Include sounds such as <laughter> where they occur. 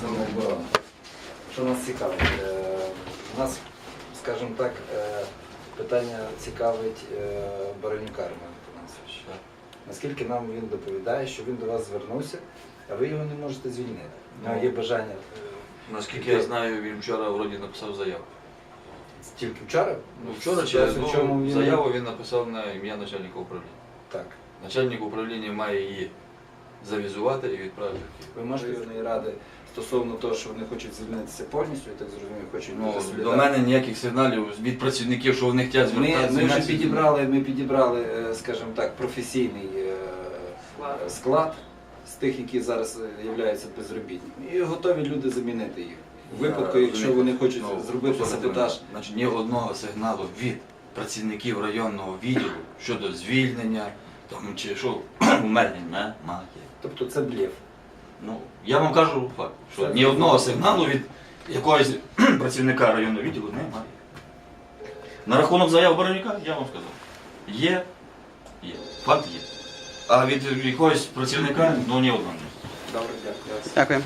Самооборона. Що нас цікавить? Е, Нас, скажімо так, е, питання цікавить е, Баранюка Роман Панасович. Наскільки нам він доповідає, що він до вас звернувся, а ви його не можете звільнити. У нього є бажання Наскільки я знаю, він вчора вроді написав заяву. тільки вчора? Ну, вчора через чому він- заяву він написав на ім'я начальника управління. Так. Начальник управління має її завізувати і відправити в Київ. Ви можете Верховної Ради стосовно того, що вони хочуть звільнитися повністю, я так зрозумів, хочуть бути Ну, до мене ніяких сигналів від працівників, що вони хочуть Ми, звертатися. ми вже підібрали, ми підібрали, е, скажімо так, професійний е, е, склад з тих, які зараз е, являються безробітними. І готові люди замінити їх. У випадку, Я якщо розумію. вони хочуть Ну, зробити послухайте саботаж. мене. Значить, ні одного сигналу від працівників районного відділу щодо звільнення там, чи що <clears throat> умернення немає. Тобто це блєв. Ну, я вам кажу факт, що Це ні одного сигналу від якогось <clears throat> працівника районного відділу немає. На рахунок заяв Боровіка, я вам сказав. Є, є. Факт є. А від якогось працівника, ну ні одного. Добре, дякую. Дякую.